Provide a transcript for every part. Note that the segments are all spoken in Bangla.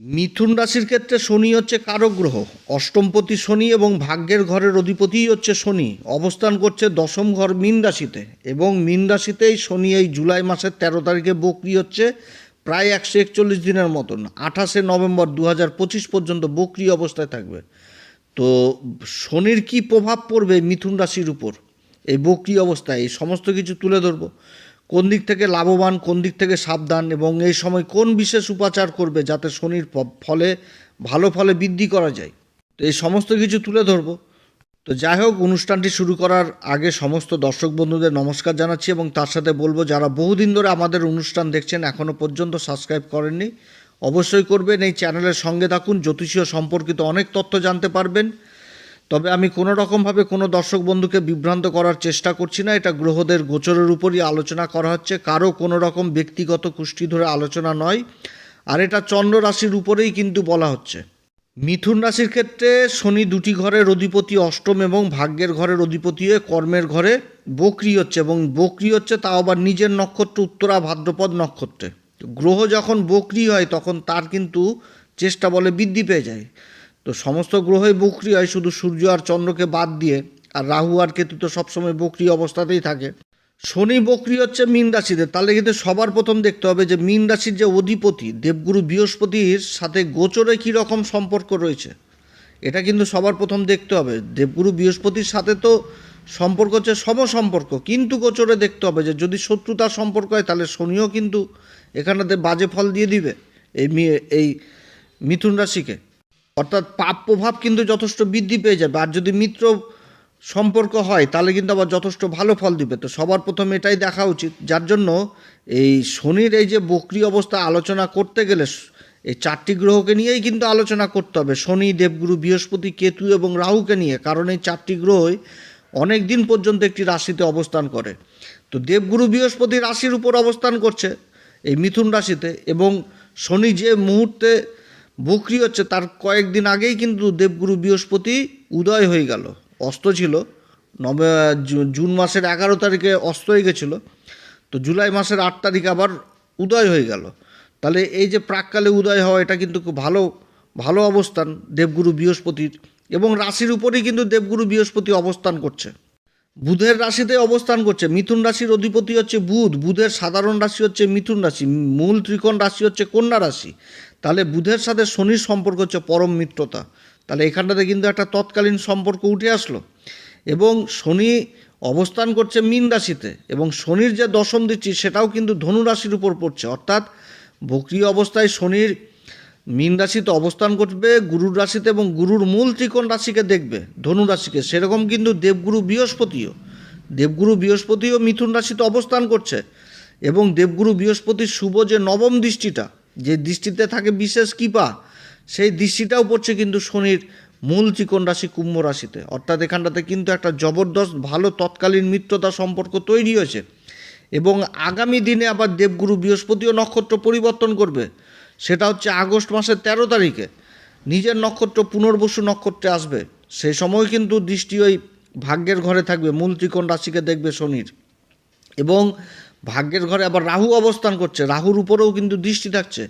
মিথুন রাশির ক্ষেত্রে শনি হচ্ছে কারক গ্রহ। অষ্টমপতি শনি এবং ভাগ্যের ঘরের অধিপতিই হচ্ছে শনি। অবস্থান করছে দশম ঘর মীন রাশিতে এবং মীন রাশিতেই শনি এই জুলাই মাসের তেরো তারিখে বকরি হচ্ছে প্রায় একশো একচল্লিশ দিনের মতন। আঠাশে নভেম্বর দু পঁচিশ পর্যন্ত বকরি অবস্থায় থাকবে। তো শনির কি প্রভাব পড়বে মিথুন রাশির উপর? এই বকরি অবস্থায় এই সমস্ত কিছু তুলে ধরবো। কোন দিক থেকে লাভবান, কোন দিক থেকে সাবধান এবং এই সময় কোন বিশেষ উপাচার করবে যাতে শনির ফলে, ভালো ফলে বৃদ্ধি করা যায়? তো এই সমস্ত কিছু তুলে ধরবো। তো যাই হোক, অনুষ্ঠানটি শুরু করার আগে সমস্ত দর্শক বন্ধুদের নমস্কার জানাচ্ছি এবং তার সাথে বলব, যারা বহুদিন ধরে আমাদের অনুষ্ঠান দেখছেন এখনও পর্যন্ত সাবস্ক্রাইব করেননি, অবশ্যই করবেন। এই চ্যানেলের সঙ্গে থাকুন, জ্যোতিষীয় সম্পর্কিত অনেক তথ্য জানতে পারবেন। তবে আমি কোনো রকমভাবে কোনো দর্শক বন্ধুকে বিভ্রান্ত করার চেষ্টা করছি না। এটা গ্রহদের গোচরের উপরই আলোচনা করা হচ্ছে। কারও কোনো রকম ব্যক্তিগত কুষ্টি ধরে আলোচনা নয়। আর এটা চন্দ্র রাশির উপরেই কিন্তু বলা হচ্ছে। মিথুন রাশির ক্ষেত্রে শনি দুটি ঘরের অধিপতি, অষ্টম এবং ভাগ্যের ঘরের অধিপতি হয়ে কর্মের ঘরে বকরি হচ্ছে এবং বকরি হচ্ছে তাও আবার নিজের নক্ষত্র উত্তরা ভাদ্রপদ নক্ষত্রে। গ্রহ যখন বকরি হয় তখন তার কিন্তু চেষ্টা বলে বৃদ্ধি পেয়ে যায়। তো সমস্ত গ্রহই বকরি হয় শুধু সূর্য আর চন্দ্রকে বাদ দিয়ে আর রাহু আর কেতু তো সবসময় বকরি অবস্থাতেই থাকে। শনি বকরি হচ্ছে মীন রাশিতে তাহলে কিন্তু সবার প্রথম দেখতে হবে যে মীন রাশির যে অধিপতি, দেবগুরু বৃহস্পতির সাথে গোচরে কী রকম সম্পর্ক রয়েছে, এটা কিন্তু সবার প্রথম দেখতে হবে। দেবগুরু বৃহস্পতির সাথে তো সম্পর্ক হচ্ছে সমসম্পর্ক, কিন্তু গোচরে দেখতে হবে যে যদি শত্রুতার সম্পর্ক হয় তাহলে শনিও কিন্তু এখানেতে বাজে ফল দিয়ে দিবে এই এই মিথুন রাশিকে। অর্থাৎ পাপ প্রভাব কিন্তু যথেষ্ট বৃদ্ধি পেয়ে যাবে। আর যদি মিত্র সম্পর্ক হয়, তাহলে কিন্তু আবার যথেষ্ট ভালো ফল দিবে। তো সবার প্রথম এটাই দেখা উচিত। যার জন্য এই শনির এই যে বকরি অবস্থা আলোচনা করতে গেলে এই চারটি গ্রহকে নিয়েই কিন্তু আলোচনা করতে হবে। শনি, দেবগুরু, বৃহস্পতি, কেতু এবং রাহুকে নিয়ে। কারণ এই চারটি গ্রহই অনেক দিন পর্যন্ত একটি রাশিতে অবস্থান করে। তো দেবগুরু, বৃহস্পতি রাশির উপর অবস্থান করছে এই মিথুন রাশিতে এবং শনি যে মুহূর্তে বকরি হচ্ছে তার কয়েকদিন আগেই কিন্তু দেবগুরু বৃহস্পতি উদয় হয়ে গেল। অস্ত ছিল। জু- জুন মাসের এগারো তারিখে অস্ত হয়ে গেছিল। তো জুলাই মাসের আট তারিখ আবার উদয় হয়ে গেল। তাহলে এই যে প্রাককালে উদয় হওয়া, এটা কিন্তু খুব ভালো ভালো অবস্থান দেবগুরু বৃহস্পতির। এবং রাশির উপরেই কিন্তু দেবগুরু বৃহস্পতি অবস্থান করছে। বুধের রাশিতে অবস্থান করছে। মিথুন রাশির অধিপতি হচ্ছে বুধ। বুধের সাধারণ রাশি হচ্ছে মিথুন রাশি। মূল ত্রিকোণ রাশি হচ্ছে কন্যা রাশি। তাহলে বুধের সাথে শনির সম্পর্ক হচ্ছে পরম মিত্রতা। তাহলে এখানটাতে কিন্তু একটা তৎকালীন সম্পর্ক উঠে আসলো। এবং শনি অবস্থান করছে মীন রাশিতে এবং শনির যে দশম দিচ্ছি সেটাও কিন্তু ধনু রাশির উপর পড়ছে। অর্থাৎ বক্রিয় অবস্থায় শনির মীন রাশিতে অবস্থান করবে, গুরুর রাশিতে এবং গুরুর মূল ত্রিকোণ রাশিকে দেখবে, ধনু রাশিকে। সেরকম কিন্তু দেবগুরু বৃহস্পতিও। দেবগুরু বৃহস্পতিও মিথুন রাশিতে অবস্থান করছে এবং দেবগুরু বৃহস্পতির শুভ যে নবম দৃষ্টিটা, যে দৃষ্টিতে থাকে বিশেষ কৃপা, সেই দৃষ্টিটাও পড়ছে কিন্তু শনির মূল ত্রিকোণ রাশি কুম্ভ রাশিতে। অর্থাৎ এখানটাতে কিন্তু একটা জবরদস্ত ভালো তৎকালীন মিত্রতা সম্পর্ক তৈরি হয়েছে এবং আগামী দিনে আবার দেবগুরু বৃহস্পতিও নক্ষত্র পরিবর্তন করবে। সেটা হচ্ছে আগস্ট মাসের তেরো তারিখে। নিজের নক্ষত্র, পুনর্বসু নক্ষত্রে আসবে। সেই সময় কিন্তু দৃষ্টি ওই ভাগ্যের ঘরে থাকবে মূল ত্রিকোণ রাশিকে দেখবে? শনির। এবং ভাগ্যের ঘরে আবার রাহু অবস্থান করছে। রাহুর উপরেও কিন্তু দৃষ্টি থাকছে।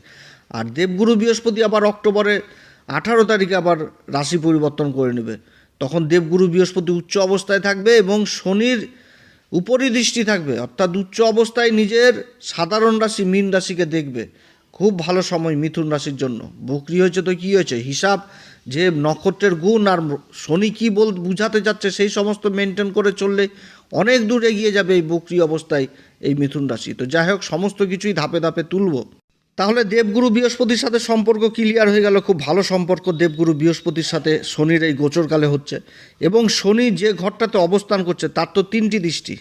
আর দেবগুরু বৃহস্পতি আবার অক্টোবরে আঠারো তারিখে আবার রাশি পরিবর্তন করে নেবে। তখন দেবগুরু বৃহস্পতি উচ্চ অবস্থায় থাকবে এবং শনির উপরই দৃষ্টি থাকবে। অর্থাৎ উচ্চ অবস্থায় নিজের সাধারণ রাশি, মীন রাশিকে দেখবে। খুব ভালো সময় মিথুন রাশির জন্য। বকরি হয়েছে তো কী হয়েছে? হিসাব, যে নক্ষত্রের গুণ আর শনি কী বল বুঝাতে যাচ্ছে, সেই সমস্ত মেনটেন করে চললে অনেক দূর এগিয়ে যাবে এই বকরি অবস্থায় এই মিথুন রাশি। তো যাই হোক, সমস্ত কিছুই ধাপে ধাপে তুলব। তাহলে দেবগুরু বৃহস্পতির সাথে সম্পর্ক ক্লিয়ার হয়ে গেল। খুব ভালো সম্পর্ক দেবগুরু বৃহস্পতির সাথে শনির এই গোচরকালে হচ্ছে। এবং শনি যে ঘরটাতে অবস্থান করছে, তার তো তিনটি দৃষ্টি।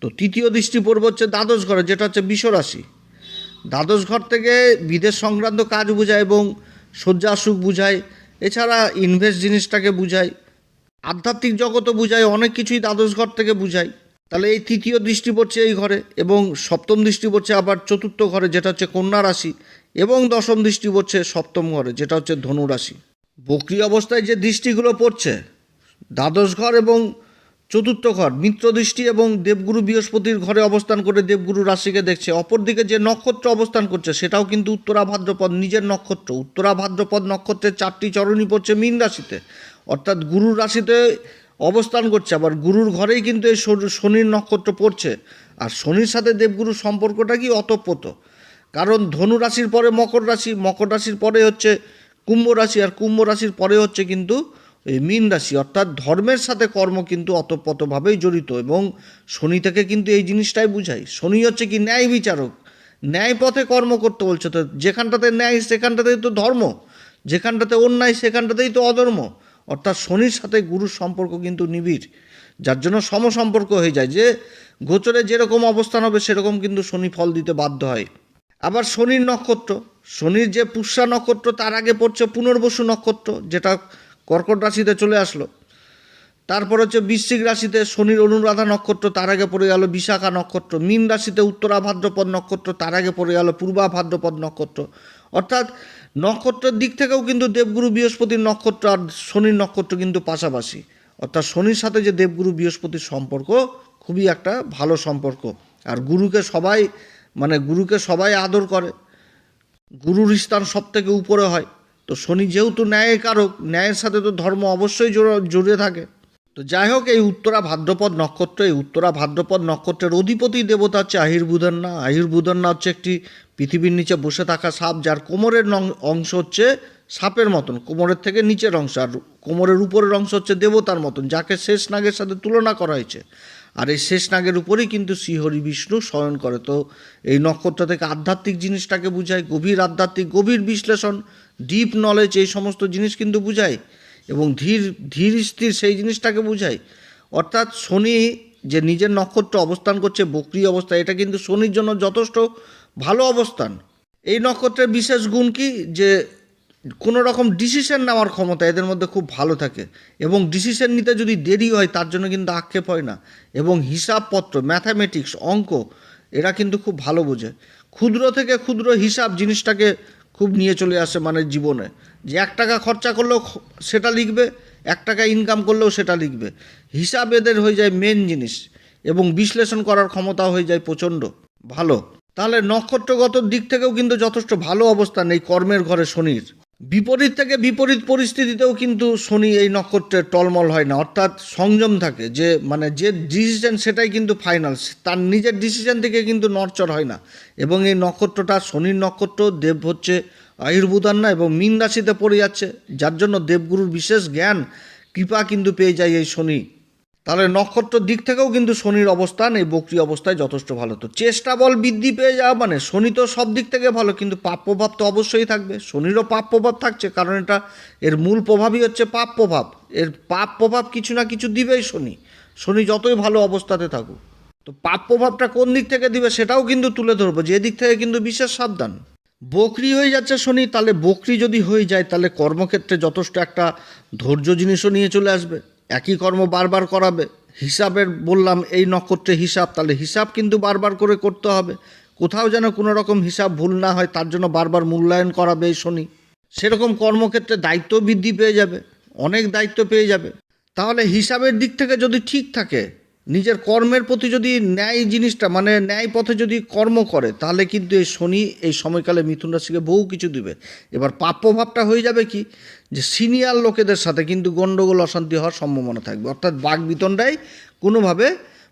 তো তৃতীয় দৃষ্টি পড়বে হচ্ছে দ্বাদশ ঘরে, যেটা হচ্ছে বিশ্বরাশি দ্বাদশ ঘর থেকে বিদেশ সংক্রান্ত কাজ বোঝায় এবং শয্যা সুখ বুঝায়, এছাড়া ইনভেস্ট জিনিসটাকে বুঝায়। আধ্যাত্মিক জগতও বুঝায়, অনেক কিছুই দ্বাদশ ঘর থেকে বুঝায়। তাহলে এই তৃতীয় দৃষ্টি পড়ছে এই ঘরে এবং সপ্তম দৃষ্টি পড়ছে আবার চতুর্থ ঘরে, যেটা হচ্ছে কন্যা রাশি, এবং দশম দৃষ্টি পড়ছে সপ্তম ঘরে, যেটা হচ্ছে ধনু রাশি। বকরি অবস্থায় যে দৃষ্টিগুলো পড়ছে, দ্বাদশ ঘর এবং চতুর্থ ঘর। মিত্র দৃষ্টি এবং দেবগুরু বৃহস্পতির ঘরে অবস্থান করে দেবগুরু রাশিকে দেখছে। অপরদিকে যে নক্ষত্র অবস্থান করছে, সেটাও কিন্তু উত্তরা ভাদ্রপদ, নিজের নক্ষত্র। উত্তরা ভাদ্রপদ নক্ষত্রের চারটি চরণই পড়ছে মীন রাশিতে। অর্থাৎ গুরুর রাশিতে অবস্থান করছে, আবার গুরুর ঘরেই কিন্তু এই শনির নক্ষত্র পড়ছে। আর শনির সাথে দেবগুরুর সম্পর্কটা কি অতপ্রত? কারণ ধনু রাশির পরে মকর রাশি, মকর রাশির পরে হচ্ছে কুম্ভ রাশি, আর কুম্ভ রাশির পরে হচ্ছে কিন্তু মীন রাশি, অর্থাৎ ধর্মের সাথে কর্ম কিন্তু অতপ্রতভাবেই জড়িত এবং শনি থেকে কিন্তু এই জিনিসটাই বুঝাই শনি হচ্ছে কি ন্যায় বিচারক। ন্যায় পথে কর্ম করতে বলছে, তো যেখানটাতে ন্যায় সেখানটাতেই তো ধর্ম, যেখানটাতে অন্যায় সেখানটাতেই তো অধর্ম। অর্থাৎ শনির সাথে গুরুর সম্পর্ক কিন্তু নিবিড়, যার জন্য সমসম্পর্ক হয়ে যায় যে গোচরে যেরকম অবস্থান হবে সেরকম কিন্তু শনি ফল দিতে বাধ্য হয়। আবার শনির নক্ষত্র, শনির যে পুষ্যা নক্ষত্র তার আগে পড়ছে পুনর্বসু নক্ষত্র, যেটা কর্কট রাশিতে চলে আসলো। তারপর হচ্ছে বৃশ্চিক রাশিতে শনির অনুরাধা নক্ষত্র, তার আগে পড়ে গেল বিশাখা নক্ষত্র। মীন রাশিতে উত্তরা ভাদ্রপদ নক্ষত্র, তার আগে পড়ে গেল পূর্বা ভাদ্রপদ নক্ষত্র। অর্থাৎ নক্ষত্রের দিক থেকেও কিন্তু দেবগুরু বৃহস্পতির নক্ষত্র আর শনির নক্ষত্র কিন্তু পাশাপাশি। অর্থাৎ শনির সাথে যে দেবগুরু বৃহস্পতির সম্পর্ক, খুবই একটা ভালো সম্পর্ক। আর গুরুকে সবাই মানে গুরুকে সবাই আদর করে। গুরুর স্থান সব থেকে উপরে হয়। তো শনি যেহেতু ন্যায়ের কারক ন্যায়ের সাথে তো ধর্ম অবশ্যই জোড়া- জড়িয়ে থাকে। তো যাই হোক, এই উত্তরা ভাদ্রপদ নক্ষত্র, এই উত্তরা ভাদ্রপদ নক্ষত্রের অধিপতি দেবতা হচ্ছে আহিরবুদন্না আহিরবুদন্না হচ্ছে একটি পৃথিবীর নিচে বসে থাকা সাপ, যার কোমরের অংশ হচ্ছে সাপের মতন। কোমরের থেকে নিচের অংশ, আর কোমরের উপরের অংশ হচ্ছে দেবতার মতন, যাকে শেষ নাগের সাথে তুলনা করা হয়েছে। আর এই শেষ নাগের উপরেই কিন্তু শ্রীহরি বিষ্ণু শয়ন করে। তো এই নক্ষত্র থেকে আধ্যাত্মিক জিনিসটাকে বুঝায়, গভীর আধ্যাত্মিক, গভীর বিশ্লেষণ ডিপ নলেজ এই সমস্ত জিনিস কিন্তু বুঝায় এবং ধীর ধীর স্থির সেই জিনিসটাকে বুঝায়। অর্থাৎ শনি যে নিজের নক্ষত্র অবস্থান করছে, বক্রি অবস্থা, এটা কিন্তু শনির জন্য যথেষ্ট ভালো অবস্থান। এই নক্ষত্রের বিশেষ গুণ কি? যে কোনো রকম ডিসিশন নেওয়ার ক্ষমতা এদের মধ্যে খুব ভালো থাকে। এবং ডিসিশন নিতে যদি দেরি হয়, তার জন্য কিন্তু আক্ষেপ হয় না। এবং হিসাবপত্র ম্যাথামেটিক্স অঙ্ক, এরা কিন্তু খুব ভালো বোঝে। ক্ষুদ্র থেকে ক্ষুদ্র হিসাব জিনিসটাকে খুব নিয়ে চলে আসে মানে জীবনে। যে এক টাকা খরচা করলেও সেটা লিখবে, এক টাকা ইনকাম করলেও সেটা লিখবে। হিসাব এদের হয়ে যায় মেন জিনিস। এবং বিশ্লেষণ করার ক্ষমতা হয়ে যায় প্রচণ্ড। ভালো। তাহলে নক্ষত্রগত দিক থেকেও কিন্তু যথেষ্ট ভালো অবস্থান এই কর্মের ঘরে শনির। বিপরীত থেকে বিপরীত পরিস্থিতিতেও কিন্তু শনি এই নক্ষত্রের টলমল হয় না। অর্থাৎ সংযম থাকে যে মানে যে ডিসিশন সেটাই কিন্তু ফাইনাল তার নিজের ডিসিশন থেকে কিন্তু নড়চড় হয় না। এবং এই নক্ষত্রটা শনির নক্ষত্র, দেব হচ্ছে আয়ুর্বুদান্না এবং মীন রাশিতে পড়ে যাচ্ছে। যার জন্য দেবগুরুর বিশেষ জ্ঞান, কৃপা কিন্তু পেয়ে যায় এই শনি। তাহলে নক্ষত্র দিক থেকেও কিন্তু শনির অবস্থান, এই বক্রি অবস্থায় যথেষ্ট ভালো। তো চেষ্টা বল বৃদ্ধি পেয়ে যাওয়া মানে শনি তো সব দিক থেকে ভালো, কিন্তু পাপ প্রভাব তো অবশ্যই থাকবে। শনিরও পাপ প্রভাব থাকছে, কারণ এটা এর মূল প্রভাবই হচ্ছে পাপ প্রভাব। এর পাপ প্রভাব কিছু না কিছু দিবেই শনি। শনি যতই ভালো অবস্থাতে থাকুক। তো পাপ প্রভাবটা কোন দিক থেকে দিবে সেটাও কিন্তু তুলে ধরবো, যে দিক থেকে কিন্তু বিশেষ সাবধান। বকরি হয়ে যাচ্ছে শনি, তাহলে বকরি যদি হয়ে যায়, তাহলে কর্মক্ষেত্রে যথেষ্ট একটা ধৈর্য জিনিসও নিয়ে চলে আসবে। একই কর্ম বারবার করাবে। হিসাবের বললাম, এই নক্ষত্রে হিসাব, তাহলে হিসাব কিন্তু বারবার করে করতে হবে। কোথাও যেন কোনো রকম হিসাব ভুল না হয়, তার জন্য বারবার মূল্যায়ন করাবে এই শনি। সেরকম কর্মক্ষেত্রে দায়িত্ব বৃদ্ধি পেয়ে যাবে, অনেক দায়িত্ব পেয়ে যাবে। তাহলে হিসাবের দিক থেকে যদি ঠিক থাকে নিজের কর্মের প্রতি যদি ন্যায় জিনিসটা মানে ন্যায় পথে যদি কর্ম করে, তাহলে কিন্তু এই শনি এই সময়কালে মিথুন রাশিকে বহু কিছু দিবে। এবার পাপ প্রভাবটা হয়ে যাবে কি? যে সিনিয়র লোকেদের সাথে কিন্তু গণ্ডগোল অশান্তি হওয়ার সম্ভাবনা থাকবে। অর্থাৎ বাঘ বিতণ্ডায় কোনোভাবে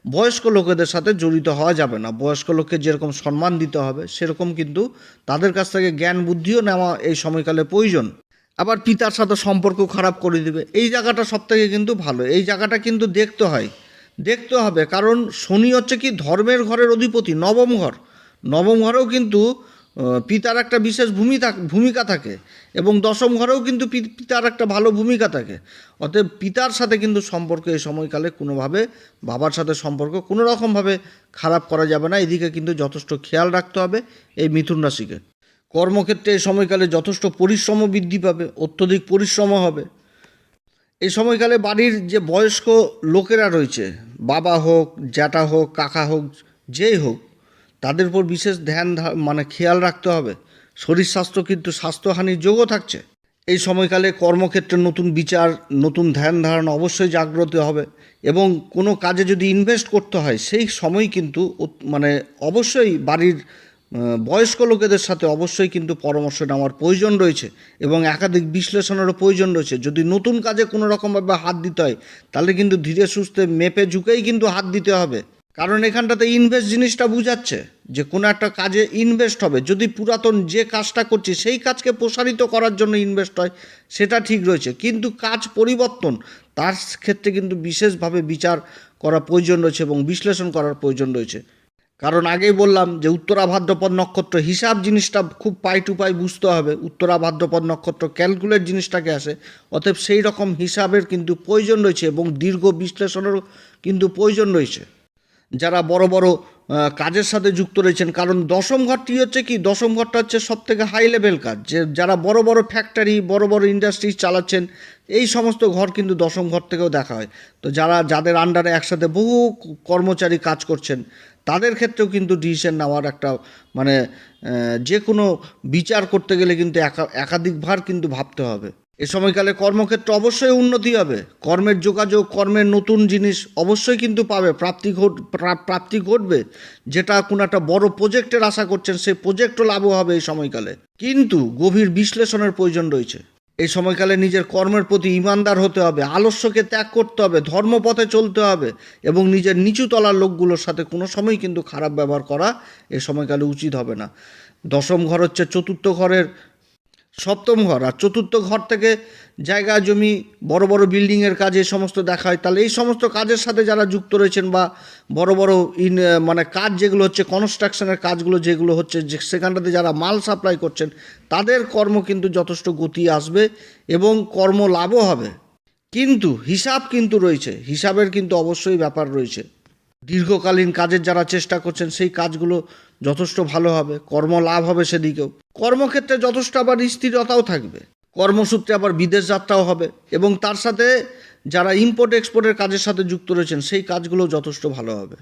বয়স্ক লোকেদের সাথে জড়িত হওয়া যাবে না। বয়স্ক লোককে যেরকম সম্মান দিতে হবে, সেরকম কিন্তু তাদের কাছ থেকে জ্ঞান বুদ্ধিও নেওয়া এই সময়কালে প্রয়োজন। আবার পিতার সাথে সম্পর্ক খারাপ করে দিবে। এই জায়গাটা সব থেকে কিন্তু ভালো। এই জায়গাটা কিন্তু দেখতে হয় দেখতে হবে, কারণ শনি হচ্ছে কি ধর্মের ঘরের অধিপতি, নবম ঘর। নবম ঘরেও কিন্তু পিতার একটা বিশেষ ভূমি ভূমিকা থাকে এবং দশম ঘরেও কিন্তু পিতার একটা ভালো ভূমিকা থাকে। অতএব পিতার সাথে কিন্তু সম্পর্ক এই সময়কালে কোনোভাবে, বাবার সাথে সম্পর্ক কোনো রকমভাবে খারাপ করা যাবে না। এদিকে কিন্তু যথেষ্ট খেয়াল রাখতে হবে এই মিথুন রাশিকে। কর্মক্ষেত্রে এই সময়কালে যথেষ্ট পরিশ্রম বৃদ্ধি পাবে, অত্যধিক পরিশ্রম হবে। এই সময়কালে বাড়ির যে বয়স্ক লোকেরা রয়েছে, বাবা হোক, জ্যাঠা হোক, কাকা হোক, যেই হোক, তাদের উপর বিশেষ ধ্যান মানে খেয়াল রাখতে হবে। শরীর স্বাস্থ্য কিন্তু স্বাস্থ্যহানির যোগও থাকছে। এই সময়কালে কর্মক্ষেত্রে নতুন বিচার, নতুন ধ্যান ধারণা অবশ্যই জাগ্রত হবে এবং কোনো কাজে যদি ইনভেস্ট করতে হয়, সেই সময় কিন্তু মানে অবশ্যই বাড়ির বয়স্ক লোকেদের সাথে অবশ্যই কিন্তু পরামর্শ নেওয়ার প্রয়োজন রয়েছে এবং একাধিক বিশ্লেষণেরও প্রয়োজন রয়েছে। যদি নতুন কাজে কোনো রকমভাবে হাত দিতে হয়, তাহলে কিন্তু ধীরে সুস্থে মেপে ঝুঁকেই কিন্তু হাত দিতে হবে। কারণ এখানটাতে ইনভেস্ট জিনিসটা বুঝাচ্ছে যে কোনো একটা কাজে ইনভেস্ট হবে। যদি পুরাতন যে কাজটা করছি, সেই কাজকে প্রসারিত করার জন্য ইনভেস্ট হয়, সেটা ঠিক রয়েছে। কিন্তু কাজ পরিবর্তন, তার ক্ষেত্রে কিন্তু বিশেষভাবে বিচার করা প্রয়োজন রয়েছে এবং বিশ্লেষণ করার প্রয়োজন রয়েছে। কারণ আগেই বললাম যে উত্তরা ভাদ্রপদ নক্ষত্র হিসাব জিনিসটা খুব পাই টু পাই বুঝতে হবে। উত্তরা ভাদ্রপদ নক্ষত্র ক্যালকুলেট জিনিসটাকে আসে। অতএব সেই রকম হিসাবের কিন্তু প্রয়োজন রয়েছে এবং দীর্ঘ বিশ্লেষণেরও কিন্তু প্রয়োজন রয়েছে। যারা বড় বড় কাজের সাথে যুক্ত রয়েছেন, কারণ দশম ঘরটি হচ্ছে কি? দশম ঘরটা হচ্ছে সব থেকে হাই লেভেল কাজ। যে যারা বড় বড় ফ্যাক্টরি বড় বড় ইন্ডাস্ট্রি চালাচ্ছেন, এই সমস্ত ঘর কিন্তু দশম ঘর থেকেও দেখা হয়। তো যারা, যাদের আন্ডারে একসাথে বহু কর্মচারী কাজ করছেন তাদের ক্ষেত্রেও কিন্তু ডিসিশন নেওয়ার একটা মানে যে কোনো বিচার করতে গেলে কিন্তু একা- একাধিকবার কিন্তু ভাবতে হবে। এ সময়কালে কর্মক্ষেত্রে অবশ্যই উন্নতি হবে। কর্মের যোগাযোগ, কর্মের নতুন জিনিস অবশ্যই কিন্তু পাবে। প্রাপ্তি ঘট প্রাপ্তি ঘটবে। যেটা কোনো একটা বড় প্রজেক্টের আশা করছেন, সেই প্রজেক্টও লাভও হবে এই সময়কালে। কিন্তু গভীর বিশ্লেষণের প্রয়োজন রয়েছে। এই সময়কালে নিজের কর্মের প্রতি ইমানদার হতে হবে, আলস্যকে ত্যাগ করতে হবে, ধর্মপথে চলতে হবে এবং নিজের নিচু তলার লোকগুলোর সাথে কোনো সময় কিন্তু খারাপ ব্যবহার করা এ সময়কালে উচিত হবে না। দশম ঘর হচ্ছে চতুর্থ ঘরের সপ্তম ঘর আর চতুর্থ ঘর থেকে জায়গা, জমি, বড় বড় বিল্ডিংয়ের কাজ সমস্ত দেখা হয়। তাহলে এই সমস্ত কাজের সাথে যারা যুক্ত রয়েছেন বা বড় বড় ইন মানে কাজ যেগুলো হচ্ছে কনস্ট্রাকশনের কাজগুলো যেগুলো হচ্ছে, যে সেখানটাতে যারা মাল সাপ্লাই করছেন, তাদের কর্ম কিন্তু যথেষ্ট গতি আসবে এবং কর্ম লাভও হবে। কিন্তু হিসাব কিন্তু রয়েছে, হিসাবের কিন্তু অবশ্যই ব্যাপার রয়েছে। দীর্ঘকালীন কাজের যারা চেষ্টা করছেন, সেই কাজগুলো যথেষ্ট ভালো হবে, কর্ম লাভ হবে সেদিকেও। কর্মক্ষেত্রে যথেষ্ট আবার স্থিরতাও থাকবে। কর্মসূত্রে আবার বিদেশ যাত্রাও হবে এবং তার সাথে যারা ইম্পোর্ট এক্সপোর্টের কাজের সাথে যুক্ত রয়েছেন, সেই কাজগুলো যথেষ্ট ভালো হবে।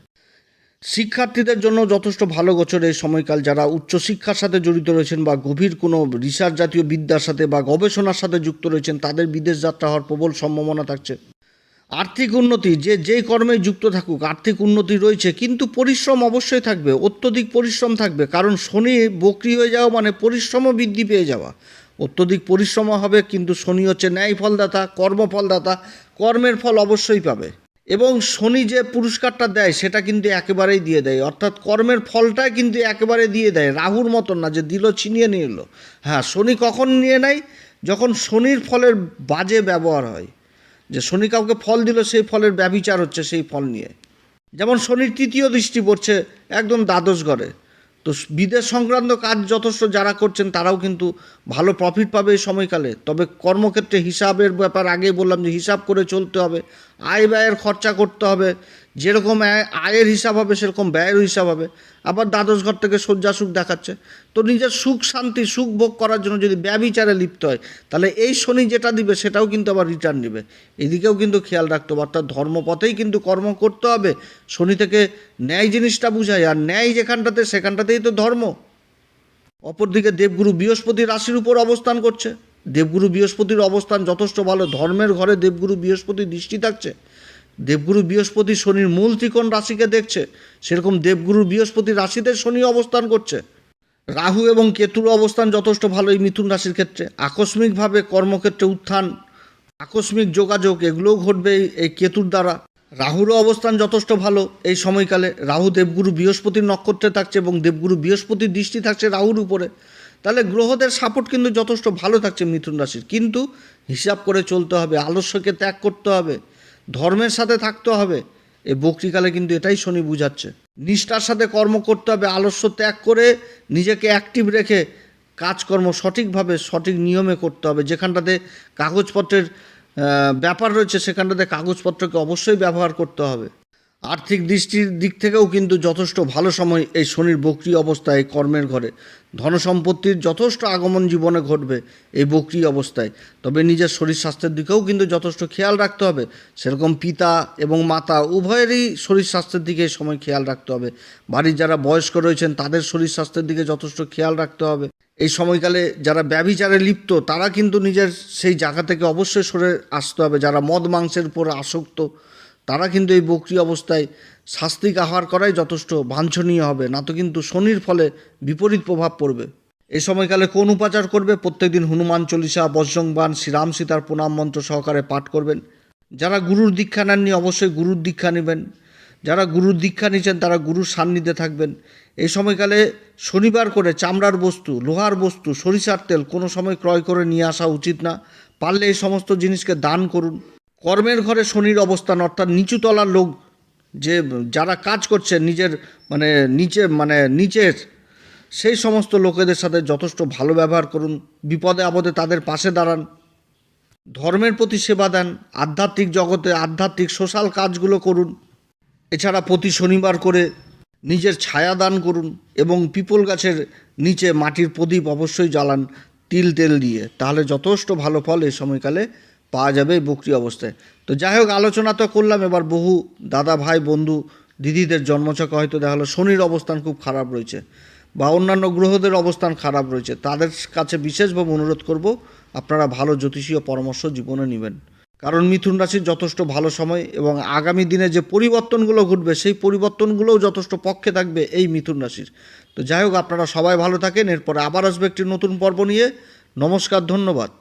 শিক্ষার্থীদের জন্য যথেষ্ট ভালো গোচর এই সময়কাল যারা উচ্চশিক্ষার সাথে জড়িত রয়েছেন বা গভীর কোনো রিসার্চ জাতীয় বিদ্যার সাথে বা গবেষণার সাথে যুক্ত রয়েছেন, তাদের বিদেশ যাত্রা হওয়ার প্রবল সম্ভাবনা থাকছে। আর্থিক উন্নতি, যে যেই কর্মে যুক্ত থাকুক, আর্থিক উন্নতি রয়েছে, কিন্তু পরিশ্রম অবশ্যই থাকবে, অত্যধিক পরিশ্রম থাকবে, কারণ শনি বকরি হয়ে যাওয়া মানে পরিশ্রমও বৃদ্ধি পেয়ে যাওয়া। অত্যধিক পরিশ্রম হবে, কিন্তু শনি হচ্ছে ন্যায় ফলদাতা কর্মফলদাতা, কর্মের ফল অবশ্যই পাবে। এবং শনি যে পুরস্কারটা দেয়, সেটা কিন্তু একেবারেই দিয়ে দেয়। অর্থাৎ কর্মের ফলটাই কিন্তু একেবারে দিয়ে দেয়, রাহুর মতন না, যে দিল ছিনিয়ে নিয়ে এলো হ্যাঁ শনি কখন নিয়ে নেয়? যখন শনির ফলের বাজে ব্যবহার হয়। যে শনি কাউকে ফল দিল, সেই ফলের ব্যবিচার হচ্ছে সেই ফল নিয়ে। যেমন শনির তৃতীয় দৃষ্টি পড়ছে একদম দ্বাদশ ঘরে। তো বিদেশ সংক্রান্ত কাজ যথেষ্ট যারা করছেন, তারাও কিন্তু ভালো প্রফিট পাবে এই সময়কালে। তবে কর্মক্ষেত্রে হিসাবের ব্যাপার আগেই বললাম যে হিসাব করে চলতে হবে, আয় ব্যয়ের খরচা করতে হবে। যেরকম আয়ের হিসাব হবে, সেরকম ব্যয়ের হিসাব হবে। আবার দ্বাদশ ঘর থেকে শয্যা সুখ দেখাচ্ছে। তো নিজের সুখ, শান্তি, সুখ ভোগ করার জন্য যদি ব্যবিচারে লিপ্ত হয়, তাহলে এই শনি যেটা দিবে, সেটাও কিন্তু আবার রিটার্ন দিবে এদিকেও কিন্তু খেয়াল রাখতে হবে, অর্থাৎ ধর্মপথেই কিন্তু কর্ম করতে হবে। শনি থেকে ন্যায় জিনিসটা বুঝায়, আর ন্যায় যেখানটাতে, সেখানটাতেই তো ধর্ম। অপরদিকে দেবগুরু বৃহস্পতি রাশির উপর অবস্থান করছে। দেবগুরু বৃহস্পতির অবস্থান যথেষ্ট ভালো। ধর্মের ঘরে দেবগুরু বৃহস্পতি দৃষ্টি থাকছে। দেবগুরু বৃহস্পতি শনির মূল ত্রিকোণ রাশিকে দেখছে। সেরকম দেবগুরু বৃহস্পতি রাশিতে শনি অবস্থান করছে। রাহু এবং কেতুর অবস্থান যথেষ্ট ভালো এই মিথুন রাশির ক্ষেত্রে। আকস্মিকভাবে কর্মক্ষেত্রে উত্থান, আকস্মিক যোগাযোগ, এগুলোও ঘটবে এই- কেতুর দ্বারা। রাহুরও অবস্থান যথেষ্ট ভালো এই সময়কালে। রাহু দেবগুরু বৃহস্পতির নক্ষত্রে থাকছে এবং দেবগুরু বৃহস্পতির দৃষ্টি থাকছে রাহুর উপরে। তাহলে গ্রহদের সাপোর্ট কিন্তু যথেষ্ট ভালো থাকছে মিথুন রাশির। কিন্তু হিসাব করে চলতে হবে, আলস্যকে ত্যাগ করতে হবে। ধর্মের সাথে থাকতে হবে। এই বকরিকালে কিন্তু এটাই শনি বুঝাচ্ছে। নিষ্ঠার সাথে কর্ম করতে হবে, আলস্য ত্যাগ করে নিজেকে অ্যাক্টিভ রেখে কাজকর্ম সঠিকভাবে, সঠিক নিয়মে করতে হবে। যেখানটাতে কাগজপত্রের ব্যাপার রয়েছে, সেখানটাতে কাগজপত্রকে অবশ্যই ব্যবহার করতে হবে। আর্থিক দৃষ্টির দিক থেকেও কিন্তু যথেষ্ট ভালো সময় এই শনির বক্রি অবস্থায় কর্মের ঘরে। ধনসম্পত্তির যথেষ্ট আগমন জীবনে ঘটবে এই বক্রি অবস্থায়। তবে নিজের শরীর স্বাস্থ্যের দিকেও কিন্তু যথেষ্ট খেয়াল রাখতে হবে। সেরকম পিতা এবং মাতা উভয়েরই শরীর স্বাস্থ্যের দিকে সময় খেয়াল রাখতে হবে। বাড়ির যারা বয়স্ক রয়েছেন, তাদের শরীর স্বাস্থ্যের দিকে যথেষ্ট খেয়াল রাখতে হবে। এই সময়কালে যারা ব্যভিচারে লিপ্ত, তারা কিন্তু নিজের সেই জায়গা থেকে অবশ্যই সরে আসতে হবে। যারা মদ মাংসের উপর আসক্ত তারা কিন্তু এই বকরি অবস্থায় শাস্তিক আহার করাই যথেষ্ট বাঞ্ছনীয় হবে, না তো কিন্তু শনির ফলে বিপরীত প্রভাব পড়বে। এই সময়কালে কোন উপাচার করবে? প্রত্যেকদিন হনুমান চল্লিশা বজ্রংবান শ্রীরাম সীতার প্রণাম মন্ত্র সহকারে পাঠ করবেন। যারা গুরুর দীক্ষা নেননি অবশ্যই গুরুর দীক্ষা নেবেন। যারা গুরুর দীক্ষা নিচ্ছেন তারা গুরুর সান্নিধ্যে থাকবেন। এই সময়কালে শনিবার করে চামড়ার বস্তু, লোহার বস্তু, সরিষার তেল কোনো সময় ক্রয় করে নিয়ে আসা উচিত না। পারলে এই সমস্ত জিনিসকে দান করুন। কর্মের ঘরে শনির অবস্থান, অর্থাৎ নিচুতলার লোক যে, যারা কাজ করছে নিজের মানে নিচে মানে নিচের, সেই সমস্ত লোকেদের সাথে যথেষ্ট ভালো ব্যবহার করুন, বিপদে আপদে তাদের পাশে দাঁড়ান। ধর্মের প্রতি সেবা দেন, আধ্যাত্মিক জগতে আধ্যাত্মিক সোশ্যাল কাজগুলো করুন। এছাড়া প্রতি শনিবার করে নিজের ছায়া দান করুন এবং পিপল গাছের নিচে মাটির প্রদীপ অবশ্যই জ্বালান, তিল তেল দিয়ে। তাহলে যথেষ্ট ভালো ফল এই সময়কালে পাওয়া যাবে বকরি অবস্থায়। তো যাই হোক আলোচনা তো করলাম, এবার বহু দাদা ভাই, বন্ধু, দিদিদের জন্মছকে হয়তো দেখা হলো, শনির অবস্থান খুব খারাপ রয়েছে বা অন্যান্য গ্রহদের অবস্থান খারাপ রয়েছে। তাদের কাছে বিশেষভাবে অনুরোধ করব, আপনারা ভালো জ্যোতিষীয় পরামর্শ জীবনে নেবেন। কারণ মিথুন রাশির যথেষ্ট ভালো সময় এবং আগামী দিনে যে পরিবর্তনগুলো ঘটবে, সেই পরিবর্তনগুলোও যথেষ্ট পক্ষে থাকবে এই মিথুন রাশির। তো যাই হোক আপনারা সবাই ভালো থাকেন, এরপরে আবার আসবে একটি নতুন পর্ব নিয়ে। নমস্কার, ধন্যবাদ।